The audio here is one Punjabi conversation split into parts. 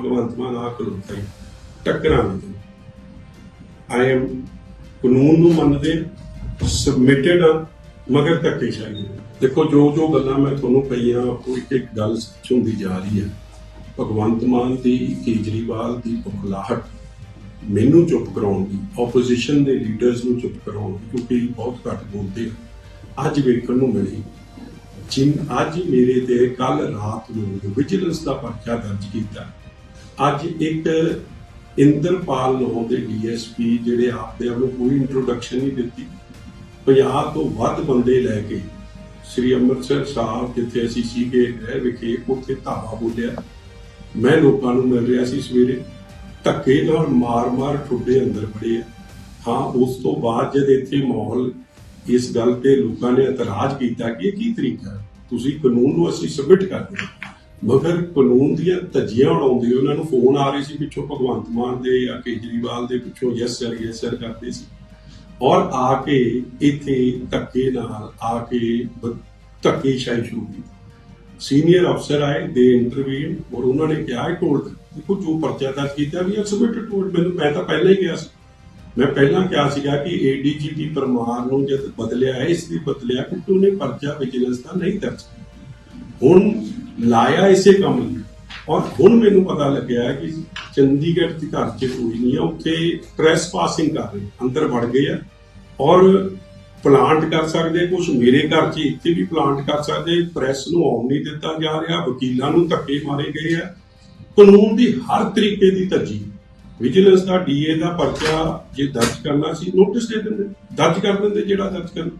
ਭਗਵੰਤ ਮਾਨ ਆ ਖਲੋਤਾ ਹੀ ਟੱਕਰਾਂ ਨਹੀਂ ਆਈ ਐਮ ਕਾਨੂੰਨ ਨੂੰ ਮੰਨਦੇ ਸਬਮਿਟਡ ਆ, ਮਗਰ ਧੱਕੇਸ਼ਾਹੀ ਨਹੀਂ। ਦੇਖੋ, ਜੋ ਜੋ ਗੱਲਾਂ ਮੈਂ ਤੁਹਾਨੂੰ ਕਹੀਆਂ, ਉਹ ਇੱਕ ਇੱਕ ਗੱਲ ਸੱਚ ਹੁੰਦੀ ਜਾ ਰਹੀ ਹੈ ਭਗਵੰਤ ਮਾਨ ਦੀ, ਕੇਜਰੀਵਾਲ ਦੀ ਬੁਖਲਾਹਟ ਮੈਨੂੰ ਚੁੱਪ ਕਰਾਉਣ ਦੀ ਆਪੋਜੀਸ਼ਨ ਦੇ ਲੀਡਰਸ ਨੂੰ ਚੁੱਪ ਕਰਾਉਣ ਦੀ, ਕਿਉਂਕਿ ਬਹੁਤ ਘੱਟ ਬੋਲਦੇ ਆ। ਅੱਜ ਵੇਖਣ ਨੂੰ ਮਿਲੀ, ਜਿਨ ਅੱਜ ਮੇਰੇ ਤੇ ਕੱਲ ਰਾਤ ਨੂੰ ਵਿਜੀਲੈਂਸ ਦਾ ਪਰਚਾ ਦਰਜ ਕੀਤਾ। ਅੱਜ ਇੱਕ ਇੰਦਰਪਾਲ ਨਾਮ ਦੇ ਡੀਐਸਪੀ ਜਿਹੜੇ ਆਪਦੇ ਆਪ ਨੂੰ ਕੋਈ ਇੰਟਰੋਡਕਸ਼ਨ ਨਹੀਂ ਦਿੱਤੀ। 50 ਤੋਂ ਵੱਧ ਬੰਦੇ ਲੈ ਕੇ ਸ੍ਰੀ ਅੰਮ੍ਰਿਤਸਰ ਸਾਹਿਬ, ਜਿੱਥੇ ਅਸੀਂ ਸੀਗੇ ਰਹਿ ਵਿਖੇ, ਉੱਥੇ ਧਾਵਾ ਬੋਲਿਆ। ਮੈਂ ਲੋਕਾਂ ਨੂੰ ਮਿਲ ਰਿਹਾ ਸੀ ਸਵੇਰੇ। ਧੱਕੇ ਨਾਲ ਮਾਰ-ਮਾਰ ਠੁੱਡੇ ਅੰਦਰ ਬੜੇ ਆ। ਹਾਂ, ਉਸ ਤੋਂ ਬਾਅਦ ਜਦ ਇੱਥੇ ਮਾਹੌਲ ਇਸ ਗੱਲ ਤੇ ਲੋਕਾਂ ਨੇ ਇਤਰਾਜ਼ ਕੀਤਾ ਕਿ ਇਹ ਕੀ ਤਰੀਕਾ ਤੁਸੀਂ ਕਾਨੂੰਨ ਨੂੰ ਅਸੀਂ ਸਬਮਿਟ ਕਰਦੇ ਹਾਂ ਮਗਰ ਕਾਨੂੰਨ ਦੀਆਂ ਧੱਜੀਆਂ ਉਡਾਉਂਦੇ ਉਹਨਾਂ ਨੂੰ ਫੋਨ ਆ ਰਹੇ ਸੀ ਪਿੱਛੋਂ ਭਗਵੰਤ ਮਾਨ ਦੇ ਜਾਂ ਕੇਜਰੀਵਾਲ ਦੇ ਪਿੱਛੋਂ ਯੈਸ ਸਰ ਯੈਸ ਸਰ ਕਰਦੇ ਸੀ। ਔਰ ਆ ਕੇ ਇੱਥੇ ਧੱਕੇ ਨਾਲ ਆ ਕੇ ਬ- ਧੱਕੇਸ਼ਾਹੀ ਸ਼ੁਰੂ ਕੀਤੀ। ਸੀਨੀਅਰ ਅਫਸਰ ਆਏ ਦੇ ਇੰਟਰਵਿਊ ਔਰ ਉਹਨਾਂ ਨੇ ਕਿਹਾ ਹੈ ਟੋਲਡ ਦੇਖੋ ਜੋ ਪਰਚਾ ਦਰਜ ਕੀਤਾ ਵੀ ਸਬਮਿਟਡ ਟੋਲਡ ਮੈਨੂੰ, ਮੈਂ ਤਾਂ ਪਹਿਲਾਂ ਹੀ ਗਿਆ ਸੀ। ਮੈਂ ਪਹਿਲਾਂ ਕਿਹਾ ਸੀਗਾ ਕਿ ਏਡੀਜੀਪੀ ਪਰਮਾਰ ਨੂੰ ਜਦ ਬਦਲਿਆ ਹੈ, ਇਸ ਲਈ ਬਦਲਿਆ ਕਿਉਂਕਿ ਉਹਨੇ ਪਰਚਾ ਵਿਜੀਲੈਂਸ ਦਾ ਨਹੀਂ ਦਰਜ ਕੀਤਾ। ਹੁਣ ਲਾਇਆ ਇਸੇ ਕੰਮ ਲਈ ਔਰ ਹੁਣ ਮੈਨੂੰ ਪਤਾ ਲੱਗਿਆ ਕਿ ਚੰਡੀਗੜ੍ਹ ਦੇ ਘਰ 'ਚ ਕੋਈ ਨਹੀਂ ਹੈ ਉੱਥੇ ਪ੍ਰੈਸ ਪਾਸਿੰਗ ਕਰ ਰਹੇ, ਅੰਦਰ ਵੜ ਗਏ ਆ। ਔਰ ਪਲਾਂਟ ਕਰ ਸਕਦੇ ਕੁਝ ਮੇਰੇ ਘਰ 'ਚ ਇੱਥੇ ਵੀ ਪਲਾਂਟ ਕਰ ਸਕਦੇ ਪ੍ਰੈਸ ਨੂੰ ਆਉਣ ਨਹੀਂ ਦਿੱਤਾ ਜਾ ਰਿਹਾ, ਵਕੀਲਾਂ ਨੂੰ ਧੱਕੇ ਮਾਰੇ ਗਏ ਆ। ਕਾਨੂੰਨ ਦੀ ਹਰ ਤਰੀਕੇ ਦੀ ਤਰਜੀਹ ਵਿਜੀਲੈਂਸ ਦਾ ਡੀਏ ਦਾ ਪਰਚਾ ਜੇ ਦਰਜ ਕਰਨਾ ਸੀ ਨੋਟਿਸ ਦੇ ਦਿੰਦੇ, ਦਰਜ ਕਰ ਦਿੰਦੇ ਜਿਹੜਾ ਦਰਜ ਕਰਨ।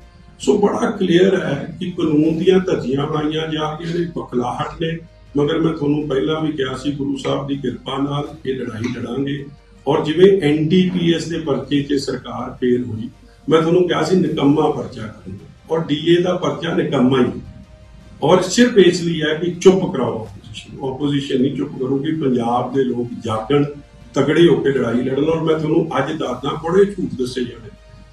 ਸੋ ਬੜਾ ਕਲੀਅਰ ਹੈ ਕਿ ਕਾਨੂੰਨ ਦੀਆਂ ਧੱਜੀਆਂ ਬਣਾਈਆਂ ਜਾ ਕੇ ਨੇ ਬਖਲਾਹਟ ਨੇ। ਮਗਰ ਮੈਂ ਤੁਹਾਨੂੰ ਪਹਿਲਾਂ ਵੀ ਕਿਹਾ ਸੀ, ਗੁਰੂ ਸਾਹਿਬ ਦੀ ਕਿਰਪਾ ਨਾਲ ਇਹ ਲੜਾਈ ਲੜਾਂਗੇ। ਔਰ ਜਿਵੇਂ ਐਨਡੀਪੀਐਸ ਦੇ ਪਰਚੇ 'ਚ ਸਰਕਾਰ ਫੇਲ ਹੋਈ, ਮੈਂ ਤੁਹਾਨੂੰ ਕਿਹਾ ਸੀ ਨਿਕੰਮਾ ਪਰਚਾ ਕਰਾਂਗੇ ਔਰ ਡੀਏ ਦਾ ਪਰਚਾ ਨਿਕੰਮਾ ਹੀ ਔਰ ਸਿਰਫ ਇਸ ਲਈ ਹੈ ਕਿ ਚੁੱਪ ਕਰਾਓ ਆਪੋਜੀਸ਼ਨ ਨਹੀਂ ਚੁੱਪ ਕਰੂਗੀ, ਪੰਜਾਬ ਦੇ ਲੋਕ ਜਾਗਣ, ਤਗੜੇ ਹੋ ਕੇ ਲੜਾਈ ਲੜਨ। ਔਰ ਮੈਂ ਤੁਹਾਨੂੰ ਅੱਜ ਦੱਸਦਾ, ਬੜੇ ਝੂਠ ਦੱਸੇ ਜਾਣੇ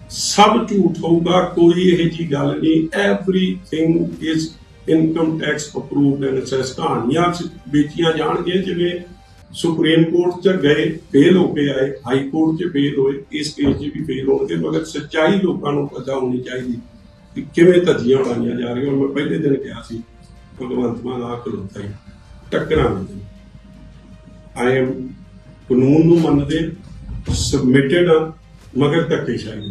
ਸਭ ਝੂਠ ਹੋਊਗਾ, ਕੋਈ ਇਹ ਜੀ ਗੱਲ ਨਹੀਂ। Everything is income tax approved and assess ਕਹਾਣੀਆਂ ਵੇਚੀਆਂ ਜਾਣਗੀਆਂ ਜਿਵੇਂ ਸੁਪਰੀਮ ਕੋਰਟ ਚ ਗਏ ਫੇਲ ਹੋ ਕੇ ਆਏ ਹਾਈ ਕੋਰਟ ਚ ਫੇਲ ਹੋਏ, ਇਸ ਕੇਸ 'ਚ ਵੀ ਫੇਲ ਹੋਣਗੇ, ਮਗਰ ਸੱਚਾਈ ਲੋਕਾਂ ਨੂੰ ਪਤਾ ਹੋਣੀ ਚਾਹੀਦੀ ਕਿ ਕਿਵੇਂ ਧੱਜੀਆਂ ਉਡਾਈਆਂ ਜਾ ਰਹੀਆਂ। ਔਰ ਮੈਂ ਪਹਿਲੇ ਦਿਨ ਕਿਹਾ ਸੀ, ਭਗਵੰਤ ਮਾਨ ਆ ਖਲੋਤਾ ਹੀ। ਟੱਕਰਾਂ ਨਹੀਂ ਆਈ ਐਮ ਕਾਨੂੰਨ ਨੂੰ ਮੰਨਦੇ ਸਬਮਿਟਡ ਆ, ਮਗਰ ਧੱਕੇਸ਼ਾਹੀ।